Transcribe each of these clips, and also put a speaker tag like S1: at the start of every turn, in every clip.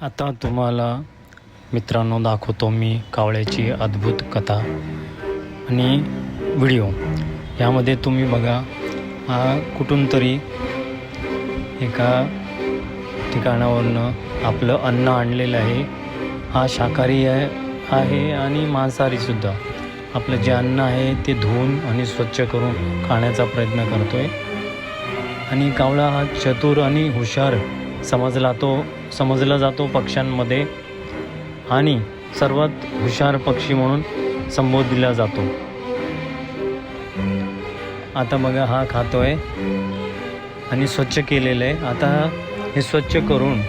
S1: आता तुम्हाला मित्रांनो दाखवतो मी कावळ्याची अद्भुत कथा आणि व्हिडिओ. यामध्ये तुम्ही बघा हा कुठून तरी एका ठिकाणावरनं आपलं अन्न आणलेलं आहे. हा शाकाहारी आहे आहे आणि मांसाहारीसुद्धा आपलं जे अन्न आहे ते धुवून आणि स्वच्छ करून खाण्याचा प्रयत्न करतो आहे आणि कावळा हा चतुर आणि हुशार समजला तो समजला जातो पक्ष्यांमध्ये आणि सर्वात हुशार पक्षी म्हणून संबोधला जातो. आता बघा हा खातोय आणि स्वच्छ केलेलं आहे आता हे स्वच्छ करून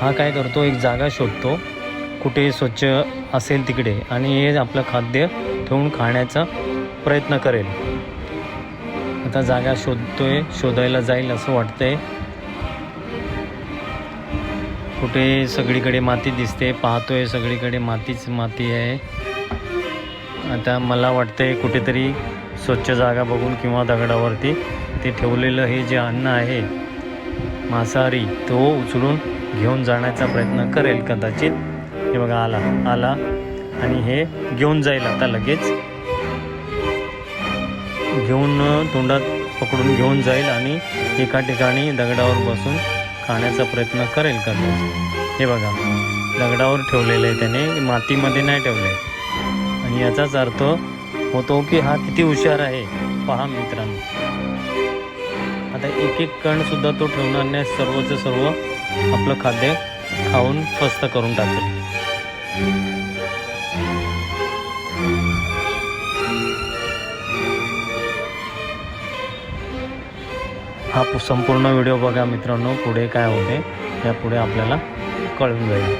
S1: हा काय करतो एक जागा शोधतो. कुठे स्वच्छ असेल तिकडे आणि हे आपलं खाद्य ठेवून खाण्याचा प्रयत्न करेल. आता जागा शोधतोय शोधायला जाईल असं वाटतंय. कुठे सगळीकडे माती दिसते पाहतोय सगळीकडे मातीच माती आहे. आता मला वाटतंय कुठेतरी स्वच्छ जागा बघून किंवा दगडावरती ते ठेवलेलं हे जे अन्न आहे मांसाहारी तो उचलून घेऊन जाण्याचा प्रयत्न करेल कदाचित. हे बघा आला आला आणि हे घेऊन जाईल आता लगेच. घेऊन तोंडात पकडून घेऊन जाईल आणि एका ठिकाणी दगडावर बसून खाण्याचा प्रयत्न करेल कदाचित हे बघा दगडावर ठेवलेलं आहे त्याने मातीमध्ये नाही ठेवलं आहे आणि याचाच अर्थ होतो की हा किती हुशार आहे पहा मित्रांनो. आता एक एक कणसुद्धा तो ठेवणार नाही सर्वचं सर्व आपलं खाद्य खाऊन फस्त करून टाकेल. हा पु- संपूर्ण व्हिडिओ बघा मित्रांनो पुढे काय होते यापुढे आपल्याला कळून जाईल.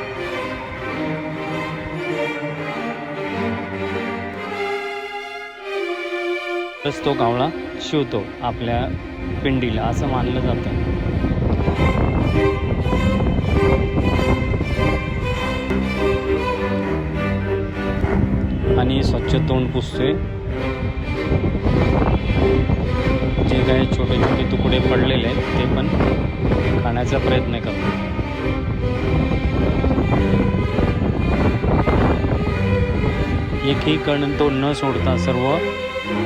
S1: तस तो कावळा शिवतो आपल्या पिंडीला असं मानलं जातं. आणि स्वच्छ तोंड पुसतोय. जे काही छोटे छोटे तुकडे पडलेले आहेत ते पण खाण्याचा प्रयत्न करतो एकही कण तो न सोडता सर्व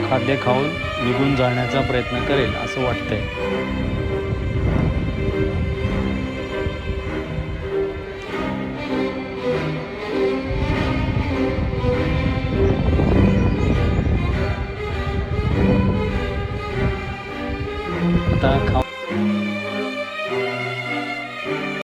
S1: खाद्य खाऊन निघून जाण्याचा प्रयत्न करेल असं वाटतंय. 大家看。